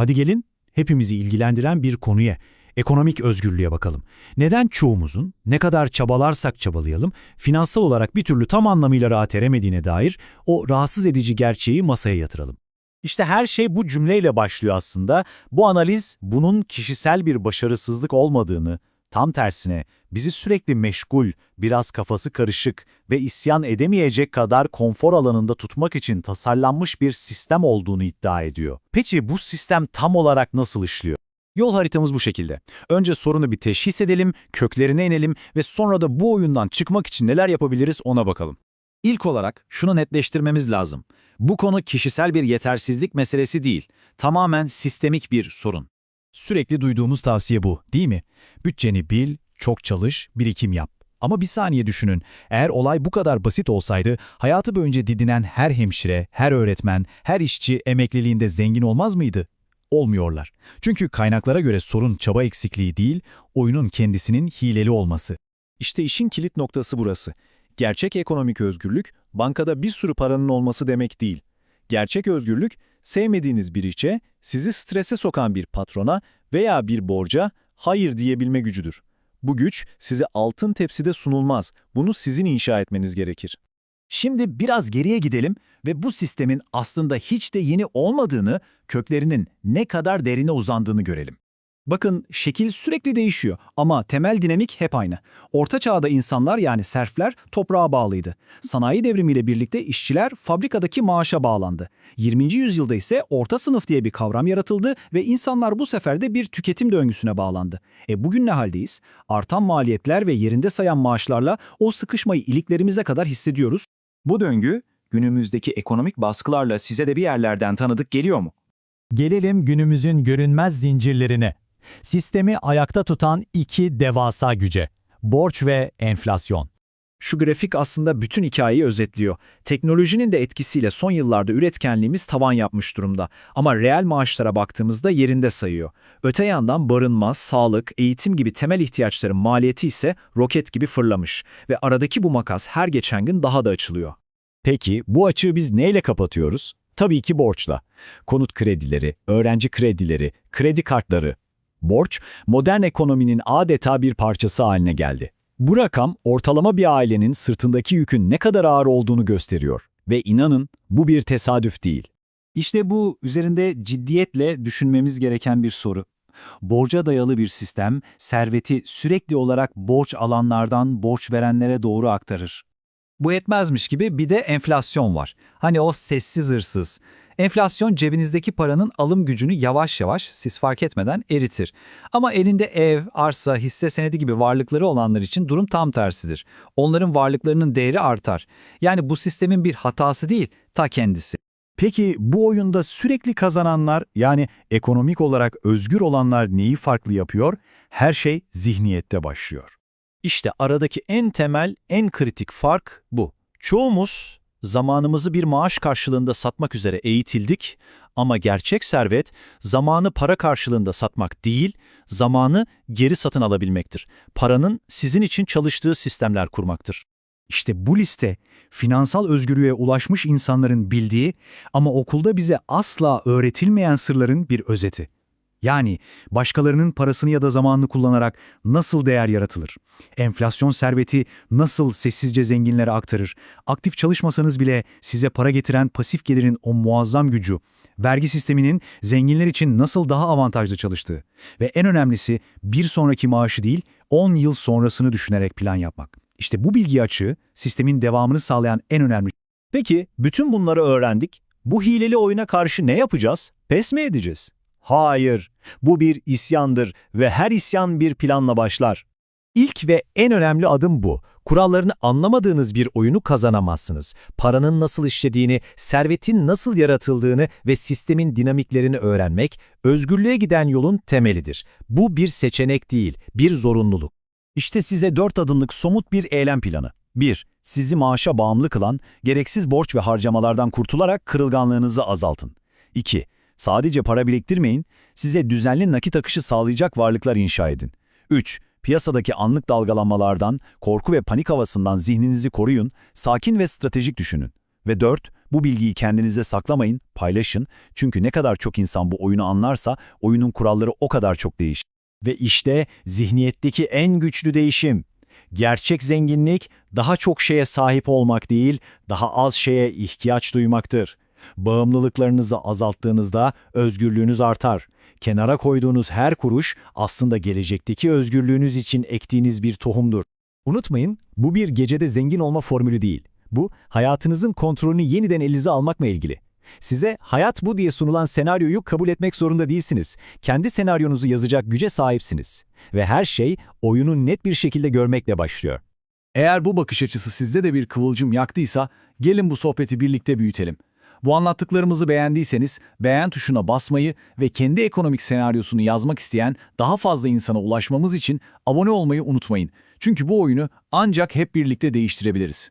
Hadi gelin hepimizi ilgilendiren bir konuya, ekonomik özgürlüğe bakalım. Neden çoğumuzun, ne kadar çabalarsak çabalayalım, finansal olarak bir türlü tam anlamıyla rahat eremediğine dair o rahatsız edici gerçeği masaya yatıralım. İşte her şey bu cümleyle başlıyor aslında. Bu analiz bunun kişisel bir başarısızlık olmadığını, tam tersine bizi sürekli meşgul, biraz kafası karışık ve isyan edemeyecek kadar konfor alanında tutmak için tasarlanmış bir sistem olduğunu iddia ediyor. Peki bu sistem tam olarak nasıl işliyor? Yol haritamız bu şekilde. Önce sorunu bir teşhis edelim, köklerine inelim ve sonra da bu oyundan çıkmak için neler yapabiliriz ona bakalım. İlk olarak şunu netleştirmemiz lazım. Bu konu kişisel bir yetersizlik meselesi değil, tamamen sistemik bir sorun. Sürekli duyduğumuz tavsiye bu, değil mi? Bütçeni bil, çok çalış, birikim yap. Ama bir saniye düşünün, eğer olay bu kadar basit olsaydı, hayatı boyunca didinen her hemşire, her öğretmen, her işçi emekliliğinde zengin olmaz mıydı? Olmuyorlar. Çünkü kaynaklara göre sorun çaba eksikliği değil, oyunun kendisinin hileli olması. İşte işin kilit noktası burası. Gerçek ekonomik özgürlük, bankada bir sürü paranın olması demek değil. Gerçek özgürlük, sevmediğiniz bir işe, sizi strese sokan bir patrona veya bir borca hayır diyebilme gücüdür. Bu güç size altın tepside sunulmaz. Bunu sizin inşa etmeniz gerekir. Şimdi biraz geriye gidelim ve bu sistemin aslında hiç de yeni olmadığını, köklerinin ne kadar derine uzandığını görelim. Bakın şekil sürekli değişiyor ama temel dinamik hep aynı. Orta çağda insanlar yani serfler toprağa bağlıydı. Sanayi devrimiyle birlikte işçiler fabrikadaki maaşa bağlandı. 20. yüzyılda ise orta sınıf diye bir kavram yaratıldı ve insanlar bu sefer de bir tüketim döngüsüne bağlandı. E bugün ne haldeyiz? Artan maliyetler ve yerinde sayan maaşlarla o sıkışmayı iliklerimize kadar hissediyoruz. Bu döngü, günümüzdeki ekonomik baskılarla size de bir yerlerden tanıdık geliyor mu? Gelelim günümüzün görünmez zincirlerine. Sistemi ayakta tutan iki devasa güce. Borç ve enflasyon. Şu grafik aslında bütün hikayeyi özetliyor. Teknolojinin de etkisiyle son yıllarda üretkenliğimiz tavan yapmış durumda. Ama reel maaşlara baktığımızda yerinde sayıyor. Öte yandan barınma, sağlık, eğitim gibi temel ihtiyaçların maliyeti ise roket gibi fırlamış. Ve aradaki bu makas her geçen gün daha da açılıyor. Peki bu açığı biz neyle kapatıyoruz? Tabii ki borçla. Konut kredileri, öğrenci kredileri, kredi kartları. Borç, modern ekonominin adeta bir parçası haline geldi. Bu rakam ortalama bir ailenin sırtındaki yükün ne kadar ağır olduğunu gösteriyor. Ve inanın bu bir tesadüf değil. İşte bu üzerinde ciddiyetle düşünmemiz gereken bir soru. Borca dayalı bir sistem, serveti sürekli olarak borç alanlardan borç verenlere doğru aktarır. Bu etmezmiş gibi bir de enflasyon var. Hani o sessiz hırsız. Enflasyon cebinizdeki paranın alım gücünü yavaş yavaş siz fark etmeden eritir. Ama elinde ev, arsa, hisse senedi gibi varlıkları olanlar için durum tam tersidir. Onların varlıklarının değeri artar. Yani bu sistemin bir hatası değil, ta kendisi. Peki bu oyunda sürekli kazananlar yani ekonomik olarak özgür olanlar neyi farklı yapıyor? Her şey zihniyette başlıyor. İşte aradaki en temel, en kritik fark bu. Çoğumuz zamanımızı bir maaş karşılığında satmak üzere eğitildik ama gerçek servet zamanı para karşılığında satmak değil, zamanı geri satın alabilmektir. Paranın sizin için çalıştığı sistemler kurmaktır. İşte bu liste finansal özgürlüğe ulaşmış insanların bildiği ama okulda bize asla öğretilmeyen sırların bir özeti. Yani başkalarının parasını ya da zamanını kullanarak nasıl değer yaratılır? Enflasyon serveti nasıl sessizce zenginlere aktarır? Aktif çalışmasanız bile size para getiren pasif gelirin o muazzam gücü, vergi sisteminin zenginler için nasıl daha avantajlı çalıştığı ve en önemlisi bir sonraki maaşı değil 10 yıl sonrasını düşünerek plan yapmak. İşte bu bilgi açığı sistemin devamını sağlayan en önemli Peki bütün bunları öğrendik. Bu hileli oyuna karşı ne yapacağız? Pes mi edeceğiz? Hayır, bu bir isyandır ve her isyan bir planla başlar. İlk ve en önemli adım bu. Kurallarını anlamadığınız bir oyunu kazanamazsınız. Paranın nasıl işlediğini, servetin nasıl yaratıldığını ve sistemin dinamiklerini öğrenmek, özgürlüğe giden yolun temelidir. Bu bir seçenek değil, bir zorunluluk. İşte size dört adımlık somut bir eylem planı. 1. Sizi maaşa bağımlı kılan, gereksiz borç ve harcamalardan kurtularak kırılganlığınızı azaltın. 2. Sadece para biriktirmeyin, size düzenli nakit akışı sağlayacak varlıklar inşa edin. 3. Piyasadaki anlık dalgalanmalardan, korku ve panik havasından zihninizi koruyun, sakin ve stratejik düşünün. Ve 4. Bu bilgiyi kendinize saklamayın, paylaşın. Çünkü ne kadar çok insan bu oyunu anlarsa oyunun kuralları o kadar çok değişir. Ve işte zihniyetteki en güçlü değişim. Gerçek zenginlik daha çok şeye sahip olmak değil, daha az şeye ihtiyaç duymaktır. Bağımlılıklarınızı azalttığınızda özgürlüğünüz artar. Kenara koyduğunuz her kuruş aslında gelecekteki özgürlüğünüz için ektiğiniz bir tohumdur. Unutmayın, bu bir gecede zengin olma formülü değil. Bu, hayatınızın kontrolünü yeniden elinize almakla ilgili. Size hayat bu diye sunulan senaryoyu kabul etmek zorunda değilsiniz. Kendi senaryonuzu yazacak güce sahipsiniz. Ve her şey oyunu net bir şekilde görmekle başlıyor. Eğer bu bakış açısı sizde de bir kıvılcım yaktıysa, gelin bu sohbeti birlikte büyütelim. Bu anlattıklarımızı beğendiyseniz beğen tuşuna basmayı ve kendi ekonomik senaryosunu yazmak isteyen daha fazla insana ulaşmamız için abone olmayı unutmayın. Çünkü bu oyunu ancak hep birlikte değiştirebiliriz.